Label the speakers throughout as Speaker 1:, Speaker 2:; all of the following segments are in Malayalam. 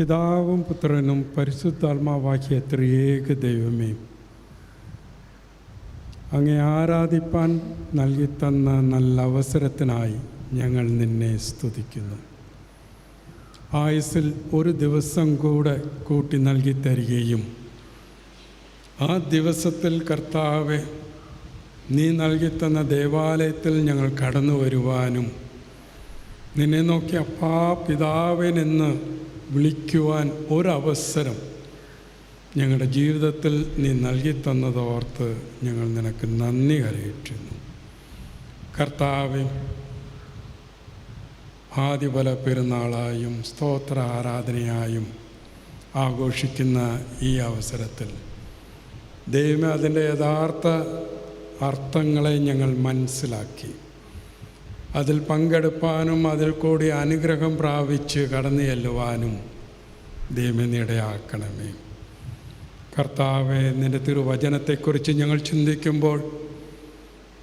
Speaker 1: പിതാവും പുത്രനും പരിശുദ്ധാത്മാവാക്കിയ ത്രിയേക ദൈവമേ അങ്ങേ ആരാധിപ്പാൻ നൽകിത്തന്ന നല്ല അവസരത്തിനായി ഞങ്ങൾ നിന്നെ സ്തുതിക്കുന്നു. ആയുസിൽ ഒരു ദിവസം കൂടെ കൂട്ടി നൽകി തരികയും ആ ദിവസത്തിൽ കർത്താവെ നീ നൽകിത്തന്ന ദേവാലയത്തിൽ ഞങ്ങൾ കടന്നു വരുവാനും നിന്നെ നോക്കി അപ്പാ പിതാവിനെന്ന് വിളിക്കുവാൻ ഒരവസരം ഞങ്ങളുടെ ജീവിതത്തിൽ നീ നൽകി തന്നതോർത്ത് ഞങ്ങൾ നിനക്ക് നന്ദി കരയിറ്റുന്നു. കർത്താവ് ആദ്യപല പെരുന്നാളായും സ്തോത്ര ആരാധനയായും ആഘോഷിക്കുന്ന ഈ അവസരത്തിൽ ദൈവമേ അതിന്റെ യഥാർത്ഥ അർത്ഥങ്ങളെ ഞങ്ങൾ മനസ്സിലാക്കി. അതിൽ പങ്കെടുപ്പാനും അതിൽ കൂടി അനുഗ്രഹം പ്രാപിച്ച് കടന്നു ചെല്ലുവാനും ദൈവനിടയാക്കണമേ കർത്താവെ നിന്റെ തിരുവചനത്തെക്കുറിച്ച് ഞങ്ങൾ ചിന്തിക്കുമ്പോൾ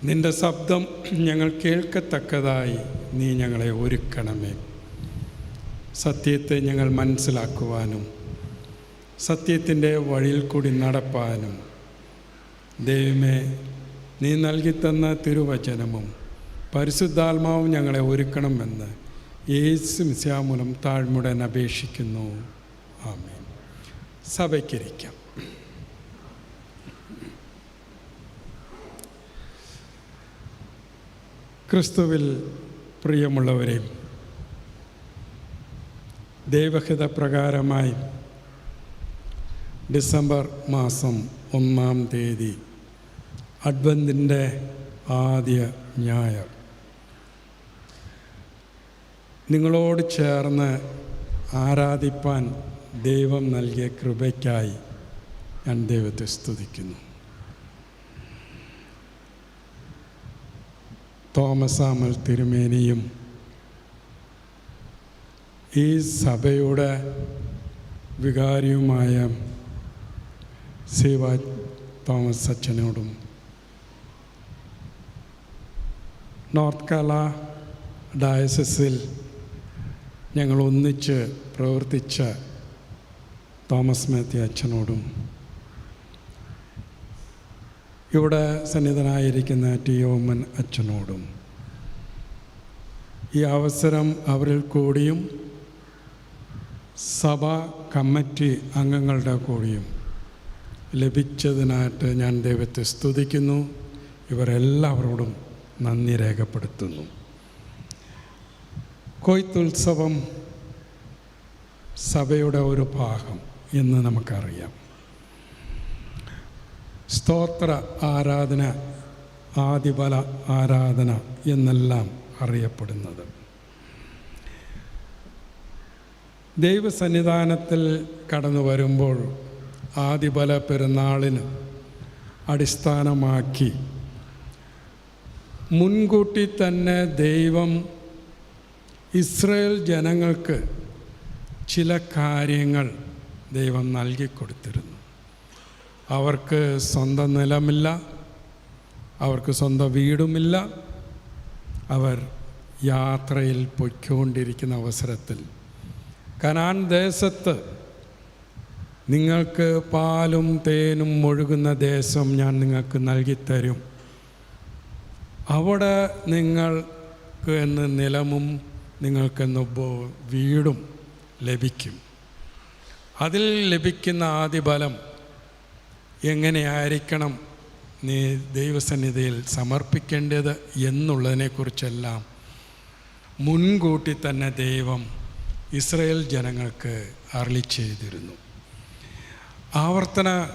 Speaker 1: നിന്റെ ശബ്ദം ഞങ്ങൾ കേൾക്കത്തക്കതായി നീ ഞങ്ങളെ ഒരുക്കണമേ. സത്യത്തെ ഞങ്ങൾ മനസ്സിലാക്കുവാനും സത്യത്തിന്റെ വഴിയിൽ കൂടി നടപ്പാനും ദൈവമേ നീ നൽകിത്തന്ന തിരുവചനവും പരിശുദ്ധാത്മാവും ഞങ്ങളെ ഒരുക്കണമെന്ന് യേശു മിസ്യാമൂലം താഴ്മുടൻ അപേക്ഷിക്കുന്നു. ആമേൻ. സഭയ്ക്കിരിക്കാം. ക്രിസ്തുവിൽ പ്രിയമുള്ളവരെ ദൈവഹിത പ്രകാരമായി ഡിസംബർ മാസം ഒന്നാം തീയതി അഡ്വന്തിന്റെ ആദ്യ ഞായർ. നിങ്ങളോട് ചേർന്ന് ആരാധിപ്പാൻ ദൈവം നൽകിയ കൃപയ്ക്കായി ഞാൻ ദൈവത്തെ സ്തുതിക്കുന്നു. തോമസാമൽ തിരുമേനിയും ഈ സഭയുടെ വികാരിയുമായ സേവാ തോമസ് അച്ഛനോടും നോർത്ത് കാല ഡയസസിൽ ഞങ്ങൾ ഒന്നിച്ച് പ്രവർത്തിച്ച തോമസ് മാത്യു അച്ഛനോടും ഇവിടെ സന്നിധനായിരിക്കുന്ന ടി ഓമൻ അച്ഛനോടും ഈ അവസരം അവരിൽ കൂടിയും സഭാ കമ്മിറ്റി അംഗങ്ങളുടെ കൂടിയും ലഭിച്ചതിനായിട്ട് ഞാൻ ദൈവത്തെ സ്തുതിക്കുന്നു. ഇവരെല്ലാവരോടും നന്ദി രേഖപ്പെടുത്തുന്നു. കൊയ്ത്തുത്സവം സഭയുടെ ഒരു ഭാഗം എന്ന് നമുക്കറിയാം. സ്തോത്ര ആരാധന ആദിബല ആരാധന എന്നെല്ലാം അറിയപ്പെടുന്നത്. ദൈവസന്നിധാനത്തിൽ കടന്നു വരുമ്പോൾ ആദിബല പെരുന്നാളിന് അടിസ്ഥാനമാക്കി മുൻകൂട്ടി തന്നെ ദൈവം ഇസ്രയേൽ ജനങ്ങൾക്ക് ചില കാര്യങ്ങൾ ദൈവം നൽകിക്കൊടുത്തിരുന്നു. അവർക്ക് സ്വന്തം നിലമില്ല അവർക്ക് സ്വന്തം വീടുമില്ല. അവർ യാത്രയിൽ പൊയ്ക്കൊണ്ടിരിക്കുന്ന അവസരത്തിൽ കനാൻ ദേശത്ത് നിങ്ങൾക്ക് പാലും തേനും ഒഴുകുന്ന ദേശം ഞാൻ നിങ്ങൾക്ക് നൽകിത്തരും. അവിടെ നിങ്ങൾക്ക് എന്ന് നിലമും നിങ്ങൾക്കെന്ന് വീടും ലഭിക്കും. അതിൽ ലഭിക്കുന്ന ആദിബലം എങ്ങനെയായിരിക്കണം നീ ദൈവസന്നിധിയിൽ സമർപ്പിക്കേണ്ടത് എന്നുള്ളതിനെക്കുറിച്ചെല്ലാം മുൻകൂട്ടി തന്നെ ദൈവം ഇസ്രയേൽ ജനങ്ങൾക്ക് അരളി ചെയ്തിരുന്നു. ആവർത്തന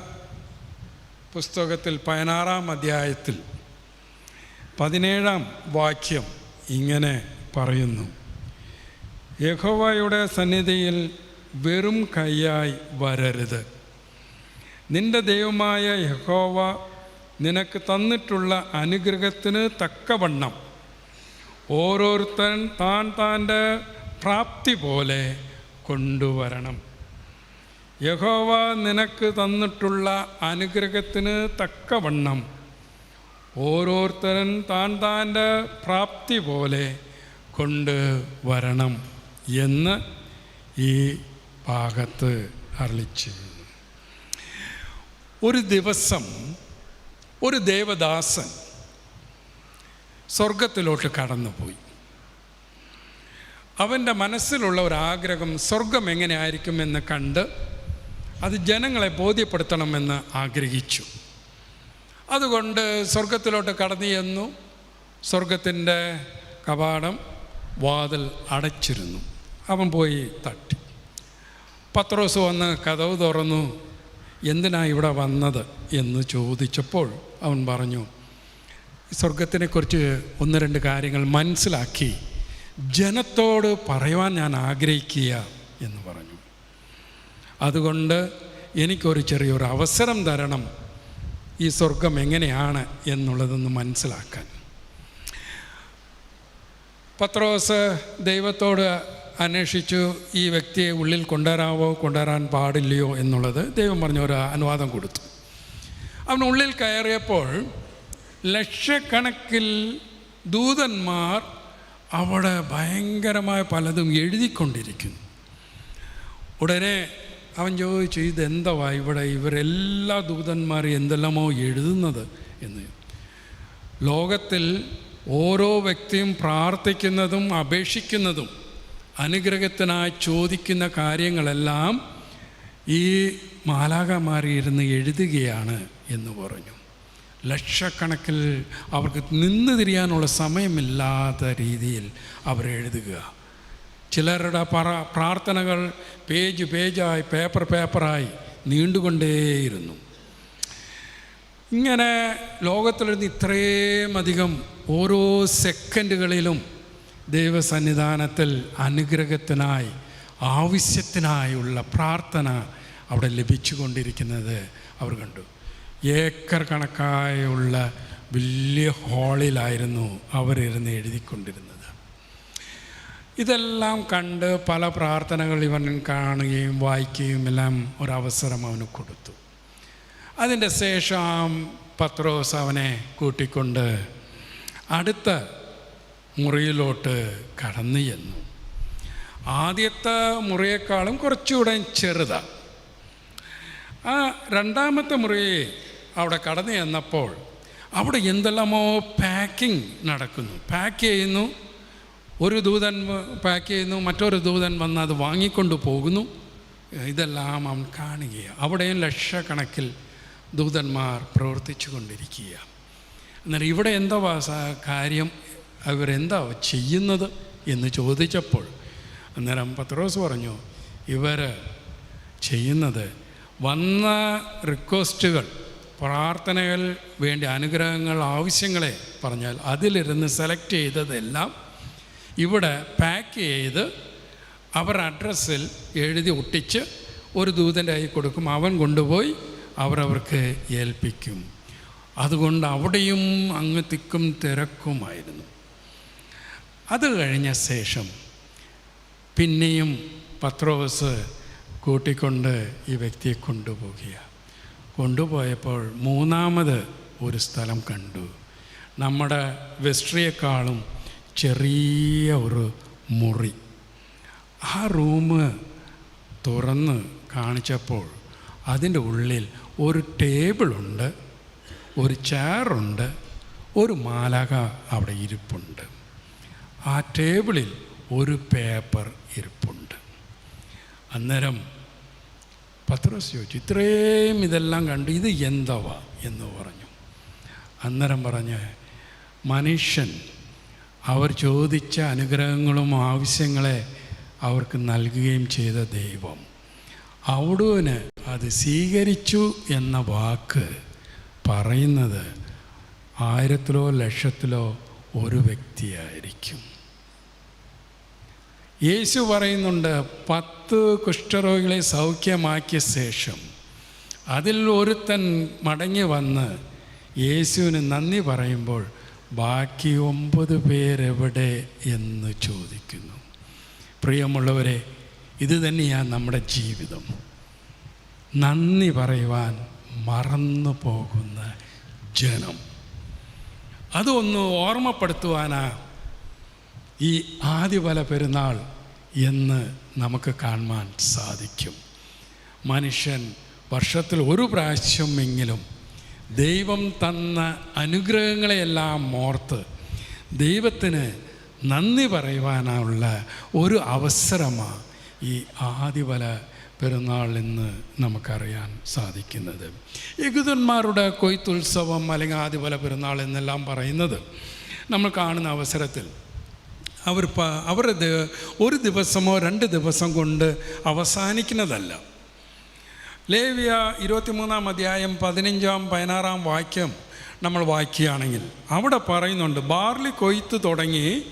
Speaker 1: പുസ്തകത്തിൽ പതിനാറാം അധ്യായത്തിൽ പതിനേഴാം വാക്യം ഇങ്ങനെ പറയുന്നു. യഹോവയുടെ സന്നിധിയിൽ വെറും കൈയായി വരരുത്. നിന്റെ ദൈവമായ യഹോവ നിനക്ക് തന്നിട്ടുള്ള അനുഗ്രഹത്തിന് തക്കവണ്ണം ഓരോരുത്തൻ താൻ താന്റെ പ്രാപ്തി പോലെ കൊണ്ടുവരണം. യഹോവ നിനക്ക് തന്നിട്ടുള്ള അനുഗ്രഹത്തിന് തക്കവണ്ണം ഓരോരുത്തരൻ താൻ താന്റെ പ്രാപ്തി പോലെ കൊണ്ട് വരണം എന്ന് ഈ ഭാഗത്ത് അരളിച്ചു ഒരു ദിവസം ഒരു ദേവദാസൻ സ്വർഗത്തിലോട്ട് കടന്നുപോയി. അവന്റെ മനസ്സിലുള്ള ഒരാഗ്രഹം സ്വർഗം എങ്ങനെ ആയിരിക്കുമെന്ന് കണ്ട് അത് ജനങ്ങളെ ബോധ്യപ്പെടുത്തണമെന്ന് ആഗ്രഹിച്ചു. അതുകൊണ്ട് സ്വർഗത്തിലോട്ട് കടന്നു ചെന്നു. സ്വർഗത്തിന്റെ കവാടം വാതിൽ അടച്ചിരുന്നു. അവൻ പോയി തട്ടി. പത്രോസ് വന്ന് കഥവ് തുറന്നു എന്തിനാ ഇവിടെ വന്നത്? എന്ന് ചോദിച്ചപ്പോൾ അവൻ പറഞ്ഞു സ്വർഗത്തിനെക്കുറിച്ച് ഒന്ന് രണ്ട് കാര്യങ്ങൾ മനസ്സിലാക്കി ജനത്തോട് പറയുവാൻ ഞാൻ ആഗ്രഹിക്കുക എന്ന് പറഞ്ഞു. അതുകൊണ്ട് എനിക്കൊരു ചെറിയൊരു അവസരം തരണം ഈ സ്വർഗം എങ്ങനെയാണ് എന്നുള്ളതെന്ന് മനസ്സിലാക്കാൻ. പത്രോസ് ദൈവത്തോട് അന്വേഷിച്ചു ഈ വ്യക്തിയെ ഉള്ളിൽ കൊണ്ടുവരാവോ കൊണ്ടുവരാൻ പാടില്ലയോ എന്നുള്ളത് ദൈവം പറഞ്ഞ ഒരു അനുവാദം കൊടുത്തു. അവൻ ഉള്ളിൽ കയറിയപ്പോൾ ലക്ഷക്കണക്കിൽ ദൂതന്മാർ അവിടെ ഭയങ്കരമായ പലതും എഴുതിക്കൊണ്ടിരിക്കുന്നു. ഉടനെ അവൻ ചോദിച്ചു ഇതെന്തവാ ഇവിടെ ഇവരെല്ലാ ദൂതന്മാരും എന്തെല്ലാമോ എഴുതുന്നത്? എന്ന്. ലോകത്തിൽ ഓരോ വ്യക്തിയും പ്രാർത്ഥിക്കുന്നതും അപേക്ഷിക്കുന്നതും അനുഗ്രഹത്തിനായി ചോദിക്കുന്ന കാര്യങ്ങളെല്ലാം ഈ മാലാകമാരിയിരുന്ന് എഴുതുകയാണ് എന്ന് പറഞ്ഞു. ലക്ഷക്കണക്കിൽ അവർക്ക് നിന്ന് തിരിയാനുള്ള സമയമില്ലാത്ത രീതിയിൽ അവർ എഴുതുക. ചിലരുടെ പറ പ്രാർത്ഥനകൾ പേജ് പേജായി പേപ്പർ പേപ്പറായി നീണ്ടുകൊണ്ടേയിരുന്നു. ഇങ്ങനെ ലോകത്തിലിരുന്ന് ഇത്രയും അധികം ഓരോ സെക്കൻഡുകളിലും ദൈവസന്നിധാനത്തിൽ അനുഗ്രഹത്തിനായി ആവശ്യത്തിനായുള്ള പ്രാർത്ഥന അവിടെ ലഭിച്ചുകൊണ്ടിരിക്കുന്നത് അവർ കണ്ടു. ഏക്കർ കണക്കായുള്ള വലിയ ഹാളിലായിരുന്നു അവരിരുന്ന് എഴുതിക്കൊണ്ടിരുന്നത്. ഇതെല്ലാം കണ്ട് പല പ്രാർത്ഥനകൾ ഇവൻ കാണുകയും വായിക്കുകയും എല്ലാം ഒരവസരം അവന് കൊടുത്തു. അതിന്റെ ശേഷം പത്രോസ് അവനെ കൂട്ടിക്കൊണ്ട് അടുത്ത മുറിയിലോട്ട് കടന്നു ചെന്നു. ആദ്യത്തെ മുറിയേക്കാളും കുറച്ചുകൂടെ ചെറുതാണ് ആ രണ്ടാമത്തെ മുറി അവിടെ കടന്നു ചെന്നപ്പോൾ അവിടെ എന്തെല്ലാമോ പാക്കിംഗ് നടക്കുന്നു. പാക്ക് ചെയ്യുന്നു. ഒരു ദൂതൻ പാക്ക് ചെയ്യുന്നു. മറ്റൊരു ദൂതൻ വന്ന് അത് വാങ്ങിക്കൊണ്ട് പോകുന്നു. ഇതെല്ലാം അവൻ കാണുകയാണ്. അവിടെയും ലക്ഷക്കണക്കിൽ ദൂതന്മാർ പ്രവർത്തിച്ചു കൊണ്ടിരിക്കുക എന്നാൽ ഇവിടെ എന്തോ കാര്യം അവരെന്താ ചെയ്യുന്നത് എന്ന് ചോദിച്ചപ്പോൾ അന്നേരം പത്രോസ് പറഞ്ഞു ഇവർ ചെയ്യുന്നത് വന്ന റിക്വസ്റ്റുകൾ പ്രാർത്ഥനകൾ വേണ്ടി അനുഗ്രഹങ്ങൾ ആവശ്യങ്ങളെ പറഞ്ഞാൽ അതിലിരുന്ന് സെലക്ട് ചെയ്തതെല്ലാം ഇവിടെ പാക്ക് ചെയ്ത് അവർ അഡ്രസ്സിൽ എഴുതി ഒട്ടിച്ച് ഒരു ദൂതന്റെ കൈ കൊടുക്കും. അവൻ കൊണ്ടുപോയി അവരവർക്ക് ഏൽപ്പിക്കും. അതുകൊണ്ട് അവിടെയും അങ്ങ് തിക്കും തിരക്കുമായിരുന്നു. അത് കഴിഞ്ഞ ശേഷം പിന്നെയും പത്രോസ് കൂട്ടിക്കൊണ്ട് ഈ വ്യക്തിയെ കൊണ്ടുപോകുക കൊണ്ടുപോയപ്പോൾ മൂന്നാമത് ഒരു സ്ഥലം കണ്ടു. നമ്മുടെ വെസ്ട്രിയേക്കാളും ചെറിയ ഒരു മുറി. ആ റൂം തുറന്ന് കാണിച്ചപ്പോൾ അതിന്റെ ഉള്ളിൽ ഒരു ടേബിളുണ്ട് ഒരു ചെയറുണ്ട് ഒരു മാലക അവിടെ ഇരിപ്പുണ്ട്. ആ ടേബിളിൽ ഒരു പേപ്പർ ഇരിപ്പുണ്ട്. അന്നേരം പത്രോസ് ചോദിച്ചു ഇത്രയും ഇതെല്ലാം കണ്ട് ഇത് എന്തവാ? എന്ന് പറഞ്ഞു. അന്നേരം പറഞ്ഞ് മനുഷ്യൻ അവർ ചോദിച്ച അനുഗ്രഹങ്ങളും ആവശ്യങ്ങളെ അവർക്ക് നൽകുകയും ചെയ്ത ദൈവം. അവിടുവിന് അത് സ്വീകരിച്ചു എന്ന വാക്ക് പറയുന്നത് ആയിരത്തിലോ ലക്ഷത്തിലോ ഒരു വ്യക്തിയായിരിക്കും. യേശു പറയുന്നുണ്ട് പത്ത് കുഷ്ഠരോഗികളെ സൗഖ്യമാക്കിയ ശേഷം അതിൽ ഒരുത്തൻ മടങ്ങി വന്ന് യേശുവിന് നന്ദി പറയുമ്പോൾ ബാക്കി ഒമ്പത് പേരെവിടെ? എന്ന് ചോദിക്കുന്നു. പ്രിയമുള്ളവരെ ഇത് തന്നെയാണ് നമ്മുടെ ജീവിതം. നന്ദി പറയുവാൻ മറന്നു പോകുന്ന ജനം. അതൊന്ന് ഓർമ്മപ്പെടുത്തുവാനാ ഈ ആദ്യഫല പെരുന്നാൾ എന്ന് നമുക്ക് കാണുവാൻ സാധിക്കും. മനുഷ്യൻ വർഷത്തിൽ ഒരു പ്രാവശ്യമെങ്കിലും ദൈവം തന്ന അനുഗ്രഹങ്ങളെയെല്ലാം ഓർത്ത് ദൈവത്തിന് നന്ദി പറയുവാനുള്ള ഒരു അവസരമാണ് ഈ ആദിവല പെരുന്നാൾ എന്ന് നമുക്കറിയാൻ സാധിക്കുന്നത്. യകുതന്മാരുടെ കൊയ്ത്തുത്സവം അല്ലെങ്കിൽ ആദിപല പെരുന്നാൾ എന്നെല്ലാം പറയുന്നത് നമ്മൾ കാണുന്ന അവസരത്തിൽ അവർ അവർ ഒരു ദിവസമോ രണ്ട് ദിവസം കൊണ്ട് അവസാനിക്കുന്നതല്ല. ലേവിയ ഇരുപത്തിമൂന്നാം അധ്യായം പതിനഞ്ചാം പതിനാറാം വാക്യം നമ്മൾ വായിക്കുകയാണെങ്കിൽ അവിടെ പറയുന്നുണ്ട് ബാർലി കൊയ്ത്ത് തുടങ്ങി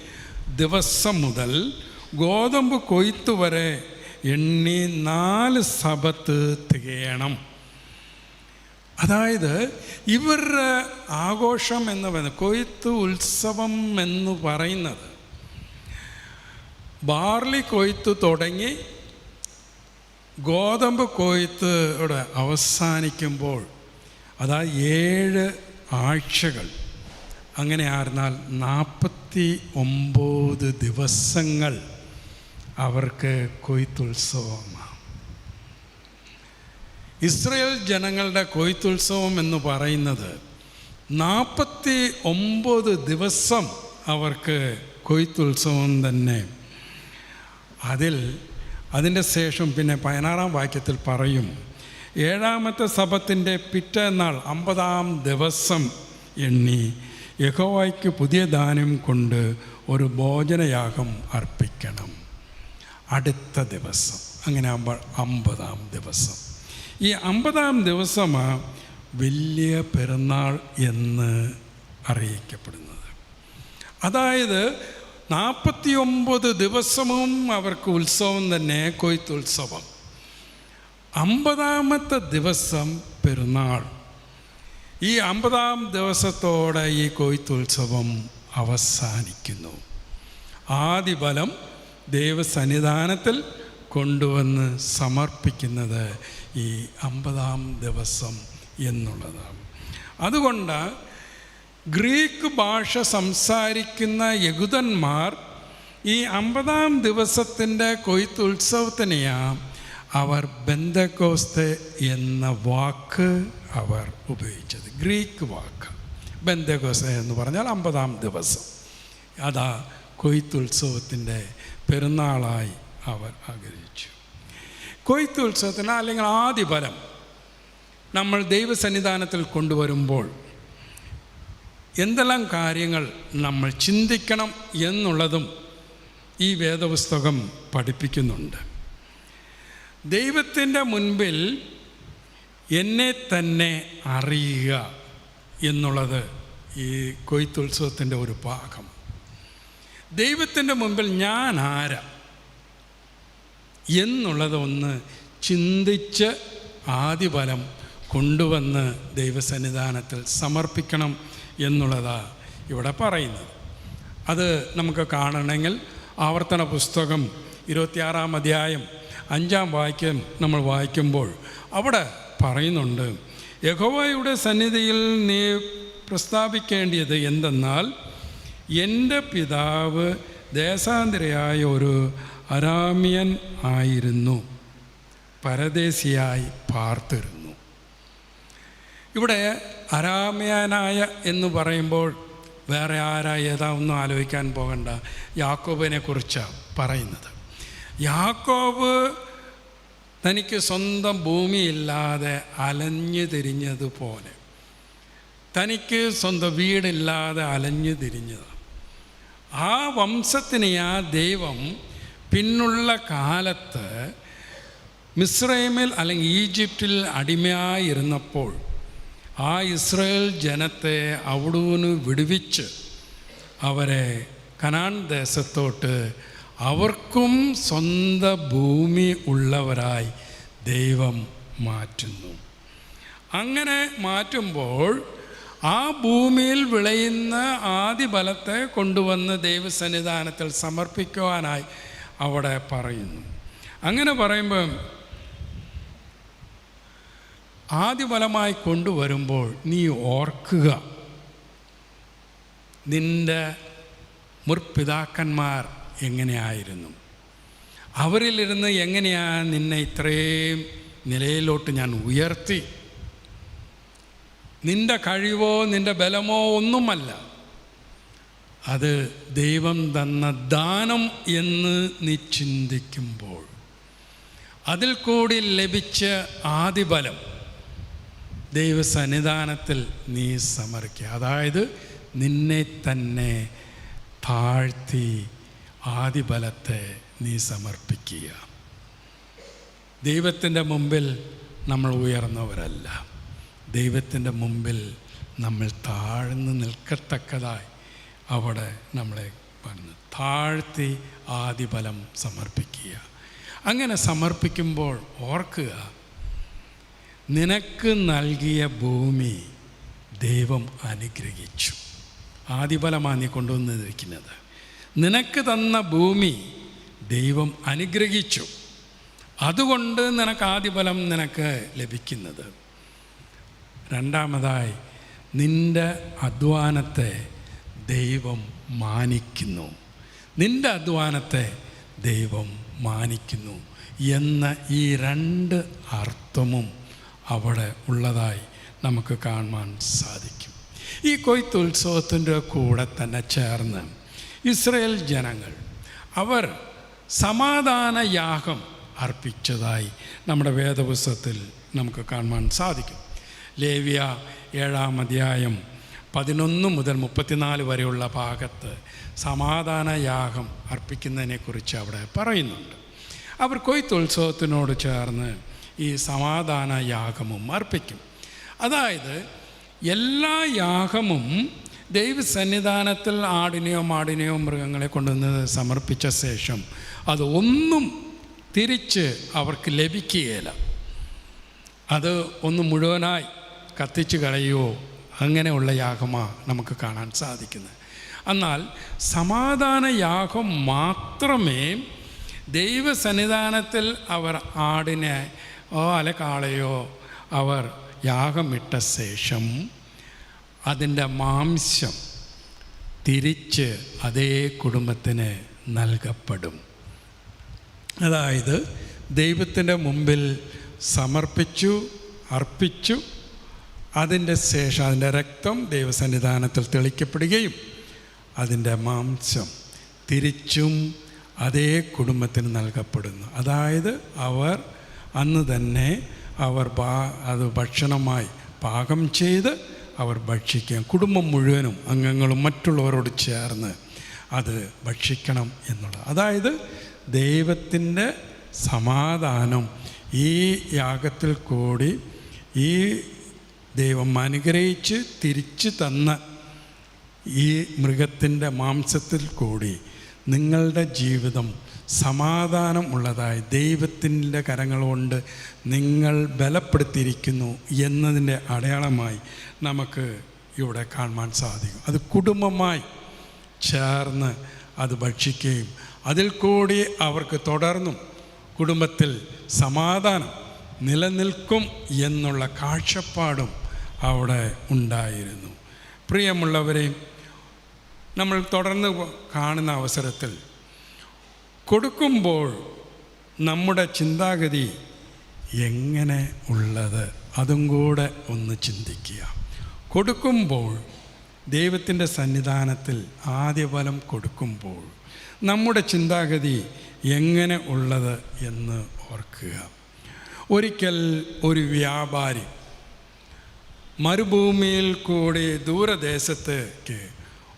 Speaker 1: ദിവസം മുതൽ ഗോതമ്പ് കൊയ്ത്ത് വരെ എണ്ണി നാല് സബത്ത് തികയണം. അതായത് ഇവരുടെ ആഘോഷം എന്ന് പറയുന്നത് കൊയ്ത്ത് ഉത്സവം എന്ന് പറയുന്നത് ബാർലി കൊയ്ത്ത് തുടങ്ങി ഗോതമ്പ് കൊയ്ത്ത് ഇവിടെ അവസാനിക്കുമ്പോൾ അതായത് ഏഴ് ആഴ്ചകൾ. അങ്ങനെ ആയിരുന്നാൽ നാൽപ്പത്തി ഒമ്പത് ദിവസങ്ങൾ അവർക്ക് കൊയ്ത്തുത്സവമാണ്. ഇസ്രയേൽ ജനങ്ങളുടെ കൊയ്ത്തുത്സവം എന്ന് പറയുന്നത് നാൽപ്പത്തി ഒമ്പത് ദിവസം അവർക്ക് കൊയ്ത്തുത്സവം തന്നെ അതിൽ അതിന്റെ ശേഷം പിന്നെ പതിനാറാം വാക്യത്തിൽ പറയും ഏഴാമത്തെ സഭത്തിന്റെ പിറ്റേന്നാൾ അമ്പതാം ദിവസം എണ്ണി യഹോവയ്ക്ക് പുതിയ ദാനം കൊണ്ട് ഒരു ഭോജനയാഗം അർപ്പിക്കണം. അടുത്ത ദിവസം അങ്ങനെ ആകുമ്പോൾ അമ്പതാം ദിവസം. ഈ അമ്പതാം ദിവസമാണ് വലിയ പെരുന്നാൾ എന്ന് അറിയിക്കപ്പെടുന്നത്. അതായത് നാൽപ്പത്തി ഒമ്പത് ദിവസവും അവർക്ക് ഉത്സവം തന്നെ കൊയ്ത്തുത്സവം. അമ്പതാമത്തെ ദിവസം പെരുന്നാൾ. ഈ അമ്പതാം ദിവസത്തോടെ ഈ കൊയ്ത്തുത്സവം അവസാനിക്കുന്നു. ആദിബലം ദൈവസന്നിധാനത്തിൽ കൊണ്ടുവന്ന് സമർപ്പിക്കുന്നത് ഈ അമ്പതാം ദിവസം എന്നുള്ളതാണ്. അതുകൊണ്ട് ഗ്രീക്ക് ഭാഷ സംസാരിക്കുന്ന യകുതന്മാർ ഈ അമ്പതാം ദിവസത്തിന്റെ കൊയ്ത്തുത്സവത്തിനെയാണ് അവർ ബന്ധക്കോസ്ത് എന്ന വാക്ക് അവർ ഉപയോഗിച്ചത്. ഗ്രീക്ക് വാക്ക്. ബന്ധകോസ്ത എന്ന് പറഞ്ഞാൽ അമ്പതാം ദിവസം. അതാ കൊയ്ത്തുത്സവത്തിന്റെ പെരുന്നാളായി അവർ ആഗ്രഹിച്ചു. കൊയ്ത്തുത്സവത്തിന് അല്ലെങ്കിൽ ആദിഫലം നമ്മൾ ദൈവസന്നിധാനത്തിൽ കൊണ്ടുവരുമ്പോൾ എന്തെല്ലാം കാര്യങ്ങൾ നമ്മൾ ചിന്തിക്കണം എന്നുള്ളതും ഈ വേദപുസ്തകം പഠിപ്പിക്കുന്നുണ്ട്. ദൈവത്തിന്റെ മുൻപിൽ എന്നെ തന്നെ അറിയുക എന്നുള്ളത് ഈ കൊയ്ത്തുത്സവത്തിന്റെ ഒരു ഭാഗം. ദൈവത്തിന്റെ മുൻപിൽ ഞാൻ ആരാ? എന്നുള്ളത് ഒന്ന് ചിന്തിച്ച് ആദിഫലം കൊണ്ടുവന്ന് ദൈവസന്നിധാനത്തിൽ സമർപ്പിക്കണം എന്നുള്ളതാണ് ഇവിടെ പറയുന്നത്. അത് നമുക്ക് കാണണമെങ്കിൽ ആവർത്തന പുസ്തകം ഇരുപത്തിയാറാം അധ്യായം അഞ്ചാം വാക്യം നമ്മൾ വായിക്കുമ്പോൾ അവിടെ പറയുന്നുണ്ട് യഹോവയുടെ സന്നിധിയിൽ നീ പ്രസ്താവിക്കേണ്ടിയത് എന്തെന്നാൽ എന്റെ പിതാവ് ദേശാന്തരയായ ഒരു അരാമ്യൻ ആയിരുന്നു പരദേശിയായി പാർത്തിരുന്നു. ഇവിടെ അരാമ്യനായ എന്ന് പറയുമ്പോൾ വേറെ ആരാ ഏതാ ഒന്നും ആലോചിക്കാൻ പോകണ്ട. യാക്കോബിനെ കുറിച്ചാണ് പറയുന്നത്. യാക്കോബ് തനിക്ക് സ്വന്തം ഭൂമിയില്ലാതെ അലഞ്ഞു തിരിഞ്ഞതുപോലെ തനിക്ക് സ്വന്തം വീടില്ലാതെ അലഞ്ഞു തിരിഞ്ഞത്. ആ വംശത്തിന് ആ ദൈവം പിന്നുള്ള കാലത്ത് മിസ്രൈമിൽ അല്ലെങ്കിൽ ഈജിപ്തിൽ അടിമയായിരുന്നപ്പോൾ ആ ഇസ്രയേൽ ജനത്തെ അവിടുന്ന് വിടുവിച്ച് അവരെ കനാൻ ദേശത്തോട്ട് അവർക്കും സ്വന്ത ഭൂമി ഉള്ളവരായി ദൈവം മാറ്റുന്നു. അങ്ങനെ മാറ്റുമ്പോൾ ആ ഭൂമിയിൽ വിളയുന്ന ആദ്യ ബലത്തെ കൊണ്ടുവന്ന് ദൈവസന്നിധാനത്തിൽ സമർപ്പിക്കുവാനായി അവിടെ പറയുന്നു. അങ്ങനെ പറയുമ്പം ആദ്യഫലമായി കൊണ്ടുവരുമ്പോൾ നീ ഓർക്കുക. നിന്റെ മുർപിതാക്കന്മാർ എങ്ങനെയായിരുന്നു? അവരിലിരുന്ന് എങ്ങനെയാണ് നിന്നെ ഇത്രയും നിലയിലോട്ട് ഞാൻ ഉയർത്തി? നിന്റെ കഴിവോ നിന്റെ ബലമോ ഒന്നുമല്ല. അത് ദൈവം തന്ന ദാനം എന്ന് നീ ചിന്തിക്കുമ്പോൾ അതിൽ കൂടി ലഭിച്ച ആദിബലം ദൈവസന്നിധാനത്തിൽ നീ സമർക്കുക അതായത് നിന്നെ തന്നെ താഴ്ത്തി ആദിബലത്തെ നീ സമർപ്പിക്കുക. ദൈവത്തിന്റെ മുമ്പിൽ നമ്മൾ ഉയർന്നവരല്ല. ദൈവത്തിന്റെ മുമ്പിൽ നമ്മൾ താഴ്ന്ന് നിൽക്കത്തക്കതായി അവിടെ നമ്മളെ പറഞ്ഞു താഴ്ത്തി ആദിബലം സമർപ്പിക്കുക. അങ്ങനെ സമർപ്പിക്കുമ്പോൾ ഓർക്കുക നിനക്ക് നൽകിയ ഭൂമി ദൈവം അനുഗ്രഹിച്ചു. ആദിബലമാണ് നീ കൊണ്ടുവന്നിരിക്കുന്നത്. നിനക്ക് തന്ന ഭൂമി ദൈവം അനുഗ്രഹിച്ചു. അതുകൊണ്ട് നിനക്ക് ആദിഫലം നിനക്ക് ലഭിക്കുന്നത്. രണ്ടാമതായി നിന്റെ അധ്വാനത്തെ ദൈവം മാനിക്കുന്നു. നിന്റെ അധ്വാനത്തെ ദൈവം മാനിക്കുന്നു എന്ന ഈ രണ്ട് അർത്ഥവും അവിടെ ഉള്ളതായി നമുക്ക് കാണുവാൻ സാധിക്കും. ഈ കൊയ്ത്തുത്സവത്തിന്റെ കൂടെ തന്നെ ചേർന്ന് ഇസ്രയേൽ ജനങ്ങൾ അവർ സമാധാന യാഗം അർപ്പിച്ചതായി നമ്മുടെ വേദപുസ്തകത്തിൽ നമുക്ക് കാണുവാൻ സാധിക്കും. ലേവ്യ ഏഴാം അധ്യായം പതിനൊന്ന് മുതൽ മുപ്പത്തിനാല് വരെയുള്ള ഭാഗത്ത് സമാധാന യാഗം അർപ്പിക്കുന്നതിനെക്കുറിച്ച് അവിടെ പറയുന്നുണ്ട്. അവർ കൊയ്ത്തുത്സവത്തിനോട് ചേർന്ന് ഈ സമാധാന യാഗമും അർപ്പിക്കും. അതായത് എല്ലാ യാഗമും ദൈവസന്നിധാനത്തിൽ ആടിനെയോ മാടിനെയോ മൃഗങ്ങളെ കൊണ്ടുവന്ന് സമർപ്പിച്ച ശേഷം അത് ഒന്നും തിരിച്ച് അവർക്ക് ലഭിക്കുകയില്ല. അത് ഒന്ന് മുഴുവനായി കത്തിച്ച് കളയുകയോ അങ്ങനെയുള്ള യാഗമാണ് നമുക്ക് കാണാൻ സാധിക്കുന്നത്. എന്നാൽ സമാധാന യാഗം മാത്രമേ ദൈവസന്നിധാനത്തിൽ അവർ ആടിനെ ഓ അല്ല കാളയോ? അവർ യാഗമിട്ട ശേഷം അതിന്റെ മാംസം തിരിച്ച് അതേ കുടുംബത്തിന് നൽകപ്പെടും. അതായത് ദൈവത്തിന്റെ മുമ്പിൽ സമർപ്പിച്ചു അർപ്പിച്ചു അതിന്റെ ശേഷം അതിന്റെ രക്തം ദൈവസന്നിധാനത്തിൽ തെളിക്കപ്പെടുകയും അതിന്റെ മാംസം തിരിച്ചും അതേ കുടുംബത്തിന് നൽകപ്പെടുന്നു. അതായത് അവർ അന്ന് തന്നെ അവർ പാ അത് ഭക്ഷണമായി പാകം ചെയ്ത് അവർ ഭക്ഷിക്കുക കുടുംബം മുഴുവനും അംഗങ്ങളും മറ്റുള്ളവരോട് ചേർന്ന് അത് ഭക്ഷിക്കണം എന്നുള്ളത്. അതായത് ദൈവത്തിന്റെ സമാധാനം ഈ യാഗത്തിൽ കൂടി ഈ ദൈവം അനുഗ്രഹിച്ച് തിരിച്ചു തന്ന ഈ മൃഗത്തിന്റെ മാംസത്തിൽ കൂടി നിങ്ങളുടെ ജീവിതം സമാധാനം ഉള്ളതായി ദൈവത്തിന്റെ കരങ്ങൾ കൊണ്ട് നിങ്ങൾ ബലപ്പെടുത്തിയിരിക്കുന്നു എന്നതിന്റെ അടയാളമായി നമുക്ക് ഇവിടെ കാണുവാൻ സാധിക്കും. അത് കുടുംബമായി ചേർന്ന് അത് ഭക്ഷിക്കുകയും അതിൽ കൂടി അവർക്ക് തുടർന്നും കുടുംബത്തിൽ സമാധാനം നിലനിൽക്കും എന്നുള്ള കാഴ്ചപ്പാടും അവിടെ ഉണ്ടായിരുന്നു. പ്രിയമുള്ളവരെയും നമ്മൾ തുടർന്ന് കാണുന്ന അവസരത്തിൽ കൊടുക്കുമ്പോൾ നമ്മുടെ ചിന്താഗതി എങ്ങനെ ഉള്ളത്? അതും കൂടെ ഒന്ന് ചിന്തിക്കുക. കൊടുക്കുമ്പോൾ ദൈവത്തിന്റെ സന്നിധാനത്തിൽ ആദ്യഫലം കൊടുക്കുമ്പോൾ നമ്മുടെ ചിന്താഗതി എങ്ങനെ ഉള്ളത് എന്ന് ഓർക്കുക. ഒരിക്കൽ ഒരു വ്യാപാരി മരുഭൂമിയിൽ കൂടി ദൂരദേശത്തേക്ക്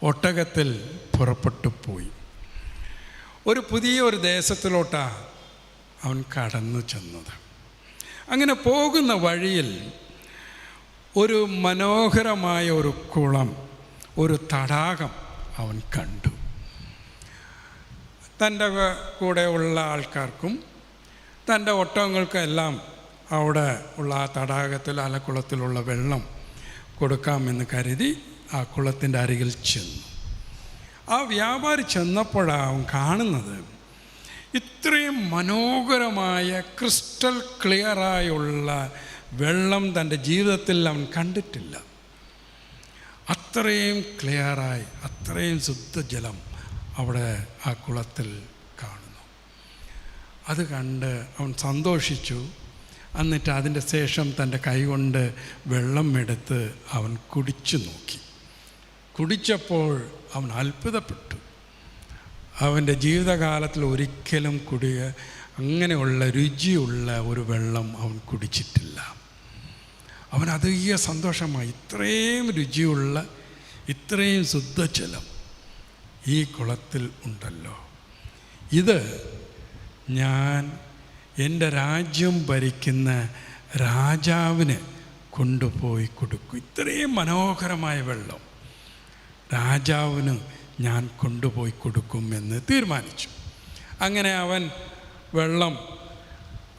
Speaker 1: ഒട്ടകത്തിൽ പുറപ്പെട്ടു പോയി. ഒരു പുതിയ ഒരു ദേശത്തിലോട്ടാണ് അവൻ കടന്നു ചെന്നത്. അങ്ങനെ പോകുന്ന വഴിയിൽ ഒരു മനോഹരമായ ഒരു കുളം ഒരു തടാകം അവൻ കണ്ടു. തന്റെ കൂടെ ഉള്ള ആൾക്കാർക്കും തന്റെ ഒട്ടകങ്ങൾക്കും എല്ലാം അവിടെ ഉള്ള ആ തടാകത്തിൽ അലക്കുളത്തിലുള്ള വെള്ളം കൊടുക്കാമെന്ന് കരുതി ആ കുളത്തിന്റെ അരികിൽ ചെന്നു. ആ വ്യാപാരി ചെന്നപ്പോഴാവും കാണുന്നത് ഇത്രയും മനോഹരമായ ക്രിസ്റ്റൽ ക്ലിയറായുള്ള വെള്ളം തന്റെ ജീവിതത്തിൽ അവൻ കണ്ടിട്ടില്ല. അത്രയും ക്ലിയറായി അത്രയും ശുദ്ധജലം അവിടെ ആ കുളത്തിൽ കാണുന്നു. അത് കണ്ട് അവൻ സന്തോഷിച്ചു. എന്നിട്ട് അതിന്റെ ശേഷം തന്റെ കൈകൊണ്ട് വെള്ളം എടുത്ത് അവൻ കുടിച്ചു നോക്കി. കുടിച്ചപ്പോൾ അവൻ അത്ഭുതപ്പെട്ടു. അവന്റെ ജീവിതകാലത്തിൽ ഒരിക്കലും കുടിയ അങ്ങനെയുള്ള രുചിയുള്ള ഒരു വെള്ളം അവൻ കുടിച്ചിട്ടില്ല. അവൻ അതീയ സന്തോഷമായി. ഇത്രയും രുചിയുള്ള ഇത്രയും ശുദ്ധജലം ഈ കുളത്തിൽ ഉണ്ടല്ലോ. ഇത് ഞാൻ എന്റെ രാജ്യം ഭരിക്കുന്ന രാജാവിന് കൊണ്ടുപോയി കൊടുക്കും. ഇത്രയും മനോഹരമായ വെള്ളം. രാജാവിന് ഞാൻ കൊണ്ടുപോയി കൊടുക്കുമെന്ന് തീരുമാനിച്ചു. അങ്ങനെ അവൻ വെള്ളം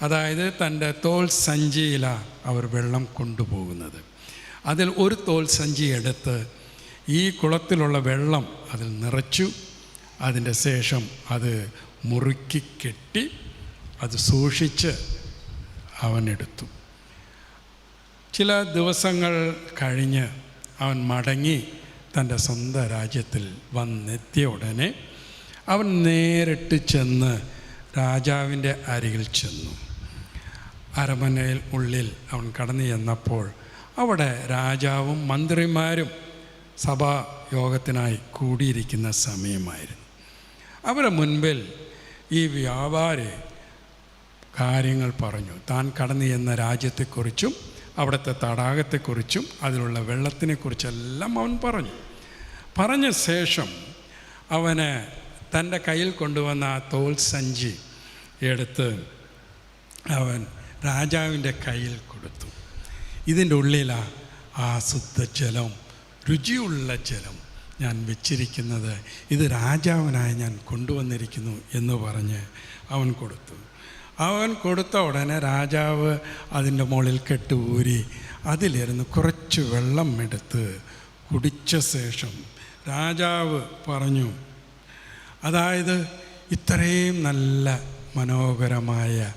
Speaker 1: അതായത് തന്റെ തോൾ സഞ്ചിയിലാണ് അവർ വെള്ളം കൊണ്ടുപോകുന്നത്. അതിൽ ഒരു തോൽ സഞ്ചി എടുത്ത് ഈ കുളത്തിലുള്ള വെള്ളം അതിൽ നിറച്ചു. അതിന്റെ ശേഷം അത് മുറുക്കി കെട്ടി അത് സൂക്ഷിച്ച് അവൻ എടുത്തു. ചില ദിവസങ്ങൾ കഴിഞ്ഞ് അവൻ മടങ്ങി തന്റെ സ്വന്തം രാജ്യത്തിൽ വന്നെത്തിയ ഉടനെ അവൻ നേരിട്ട് ചെന്ന് രാജാവിന്റെ അരികിൽ ചെന്നു. അരമനയിൽ ഉള്ളിൽ അവൻ കടന്നു ചെന്നപ്പോൾ അവിടെ രാജാവും മന്ത്രിമാരും സഭാ യോഗത്തിനായി കൂടിയിരിക്കുന്ന സമയമായിരുന്നു. അവരുടെ മുൻപിൽ ഈ വ്യാപാരി കാര്യങ്ങൾ പറഞ്ഞു. താൻ കടന്നു ചെന്ന രാജ്യത്തെക്കുറിച്ചും അവിടുത്തെ തടാകത്തെക്കുറിച്ചും അതിലുള്ള വെള്ളത്തിനെക്കുറിച്ചെല്ലാം അവൻ പറഞ്ഞു. പറഞ്ഞ ശേഷം അവന് തന്റെ കയ്യിൽ കൊണ്ടുവന്ന ആ തോൽ സഞ്ചി എടുത്ത് അവൻ രാജാവിന്റെ കയ്യിൽ കൊടുത്തു. ഇതിന്റെ ഉള്ളിലാ ആ ശുദ്ധജലം രുചിയുള്ള ജലം ഞാൻ വെച്ചിരിക്കുന്നത്. ഇത് രാജാവിനായി ഞാൻ കൊണ്ടുവന്നിരിക്കുന്നു എന്ന് പറഞ്ഞ് അവൻ കൊടുത്തു. അവൻ കൊടുത്ത ഉടനെ രാജാവ് അതിന്റെ മുകളിൽ കെട്ടുപൂരി അതിലിരുന്ന് കുറച്ച് വെള്ളം എടുത്ത് കുടിച്ച ശേഷം രാജാവ് പറഞ്ഞു അതായത് ഇത്രയും നല്ല മനോഹരമായ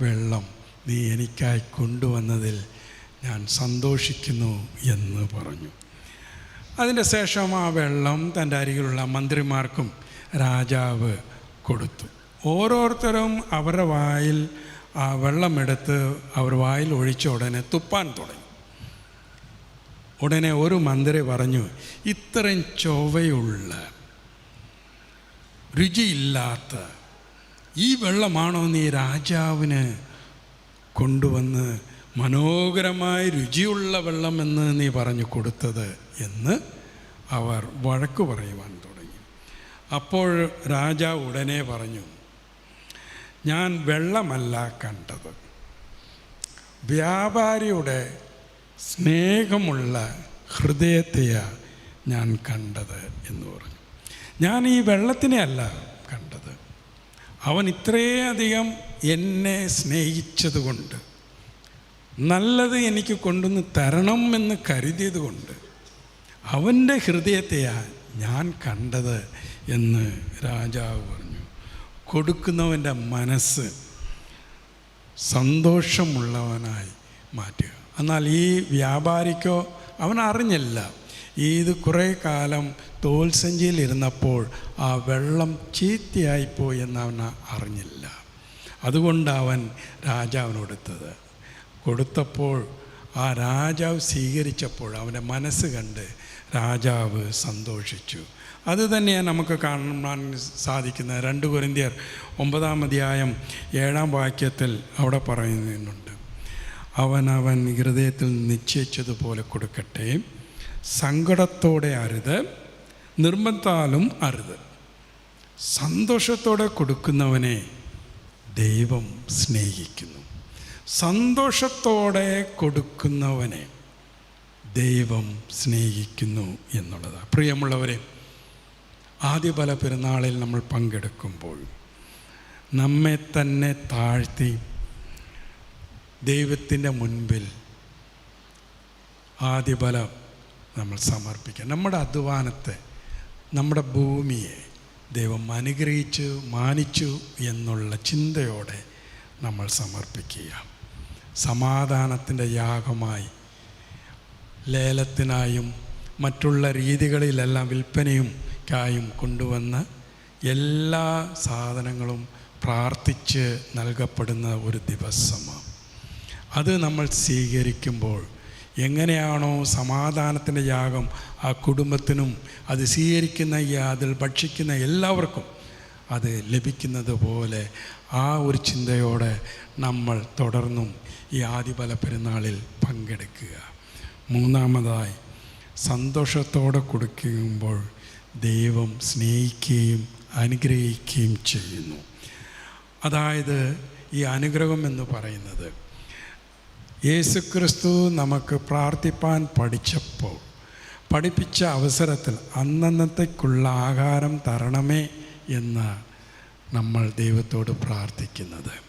Speaker 1: വെള്ളം നീ എനിക്കായി കൊണ്ടുവന്നതിൽ ഞാൻ സന്തോഷിക്കുന്നു എന്ന് പറഞ്ഞു. അതിന്റെ ശേഷം ആ വെള്ളം തന്റെ അരികിലുള്ള മന്ത്രിമാർക്കും രാജാവ് കൊടുത്തു. ഓരോരുത്തരും അവരുടെ വായിൽ ആ വെള്ളമെടുത്ത് അവർ വായിൽ ഒഴിച്ച ഉടനെ തുപ്പാൻ തുടങ്ങി. ഉടനെ ഒരു മന്ത്രി പറഞ്ഞു ഇത്രയും ചൊവ്വയുള്ള രുചിയില്ലാത്ത ഈ വെള്ളമാണോ നീ രാജാവിന് കൊണ്ടുവന്ന് മനോഹരമായ രുചിയുള്ള വെള്ളമെന്ന് നീ പറഞ്ഞു കൊടുത്തത്? എന്ന് അവർ വഴക്കു പറയുവാൻ തുടങ്ങി. അപ്പോൾ രാജാവ് ഉടനെ പറഞ്ഞു ഞാൻ വെള്ളമല്ല കണ്ടത്. വ്യാപാരിയുടെ സ്നേഹമുള്ള ഹൃദയത്തെയാണ് ഞാൻ കണ്ടത് എന്ന് പറഞ്ഞു. ഞാൻ ഈ വെള്ളത്തിനെ അല്ല കണ്ടത്. അവൻ ഇത്രയധികം എന്നെ സ്നേഹിച്ചതുകൊണ്ട് നല്ലത് എനിക്ക് കൊണ്ടുവന്ന് തരണം എന്ന് കരുതിയതുകൊണ്ട് അവന്റെ ഹൃദയത്തെയാണ് ഞാൻ കണ്ടത് എന്ന് രാജാവ് കൊടുക്കുന്നവന്റെ മനസ്സ് സന്തോഷമുള്ളവനായി മാറ്റുക. എന്നാൽ ഈ വ്യാപാരിക്കോ അവൻ അറിഞ്ഞില്ല. ഇത് കുറേ കാലം തോൽസഞ്ചിയിൽ ഇരുന്നപ്പോൾ ആ വെള്ളം ചീത്തയായിപ്പോയി എന്ന് അവൻ അറിഞ്ഞില്ല. അതുകൊണ്ട് അവൻ രാജാവിനൊടുത്തത് കൊടുത്തപ്പോൾ ആ രാജാവ് സ്വീകരിച്ചപ്പോൾ അവന്റെ മനസ്സ് കണ്ട് രാജാവ് സന്തോഷിച്ചു. അത് തന്നെയാണ് നമുക്ക് കാണാൻ സാധിക്കുന്നത്. രണ്ട് കുരിന്തിയർ ഒമ്പതാം അധ്യായം ഏഴാം വാക്യത്തിൽ അവിടെ പറയുന്നുണ്ട്. അവൻ അവൻ ഹൃദയത്തിൽ നിശ്ചയിച്ചതുപോലെ കൊടുക്കട്ടെ. സങ്കടത്തോടെ അരുത് നിർബന്ധാലും അരുത്. സന്തോഷത്തോടെ കൊടുക്കുന്നവനെ ദൈവം സ്നേഹിക്കുന്നു. സന്തോഷത്തോടെ കൊടുക്കുന്നവനെ ദൈവം സ്നേഹിക്കുന്നു എന്നുള്ളതാണ് പ്രിയമുള്ളവരെ ആദ്യ പല പെരുന്നാളിൽ നമ്മൾ പങ്കെടുക്കുമ്പോൾ നമ്മെ തന്നെ താഴ്ത്തി ദൈവത്തിന്റെ മുൻപിൽ ആദ്യ ബലം നമ്മൾ സമർപ്പിക്കുക. നമ്മുടെ അധ്വാനത്തെ നമ്മുടെ ഭൂമിയെ ദൈവം അനുഗ്രഹിച്ചു മാനിച്ചു എന്നുള്ള ചിന്തയോടെ നമ്മൾ സമർപ്പിക്കുക. സമാധാനത്തിന്റെ യാഗമായി ലേലത്തിനായും മറ്റുള്ള രീതികളിലെല്ലാം വിൽപ്പനയും കായും കൊണ്ടുവന്ന് എല്ലാ സാധനങ്ങളും പ്രാർത്ഥിച്ച് നൽകപ്പെടുന്ന ഒരു ദിവസമാണ്. അത് നമ്മൾ സ്വീകരിക്കുമ്പോൾ എങ്ങനെയാണോ സമാധാനത്തിന്റെ യാഗം ആ കുടുംബത്തിനും അത് സ്വീകരിക്കുന്ന അതിൽ ഭക്ഷിക്കുന്ന എല്ലാവർക്കും അത് ലഭിക്കുന്നത് പോലെ ആ ഒരു ചിന്തയോടെ നമ്മൾ തുടർന്നും ഈ ആദിബല പെരുന്നാളിൽ പങ്കെടുക്കുക. മൂന്നാമതായി സന്തോഷത്തോടെ കൊടുക്കുമ്പോൾ ദൈവം സ്നേഹിക്കുകയും അനുഗ്രഹിക്കുകയും ചെയ്യുന്നു. അതായത് ഈ അനുഗ്രഹം എന്ന് പറയുന്നത് യേശുക്രിസ്തു നമുക്ക് പ്രാർത്ഥിപ്പാൻ പഠിച്ചപ്പോൾ പഠിപ്പിച്ച അവസരത്തിൽ അന്നന്നത്തേക്കുള്ള ആഹാരം തരണമേ എന്ന് നമ്മൾ ദൈവത്തോട് പ്രാർത്ഥിക്കുന്നത്.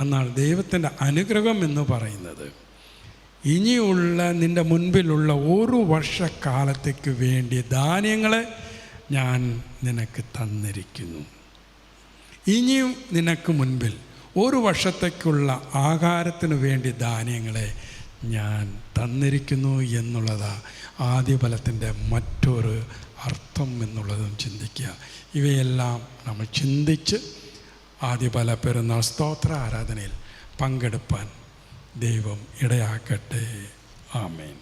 Speaker 1: എന്നാൽ ദൈവത്തിന്റെ അനുഗ്രഹം എന്ന് പറയുന്നത് ഇനിയുള്ള നിന്റെ മുൻപിലുള്ള ഒരു വർഷക്കാലത്തേക്ക് വേണ്ടി ധാന്യങ്ങളെ ഞാൻ നിനക്ക് തന്നിരിക്കുന്നു. ഇനിയും നിനക്ക് മുൻപിൽ ഒരു വർഷത്തേക്കുള്ള ആഹാരത്തിന് വേണ്ടി ധാന്യങ്ങളെ ഞാൻ തന്നിരിക്കുന്നു എന്നുള്ളതാ ആദ്യഫലത്തിന്റെ മറ്റൊരു അർത്ഥം എന്നുള്ളതും ചിന്തിക്കുക. ഇവയെല്ലാം നമ്മൾ ചിന്തിച്ച് ആദ്യഫല പെരുന്നാൾ സ്തോത്ര ആരാധനയിൽ പങ്കെടുപ്പാൻ ദൈവം ഇടയാക്കട്ടെ ആമേൻ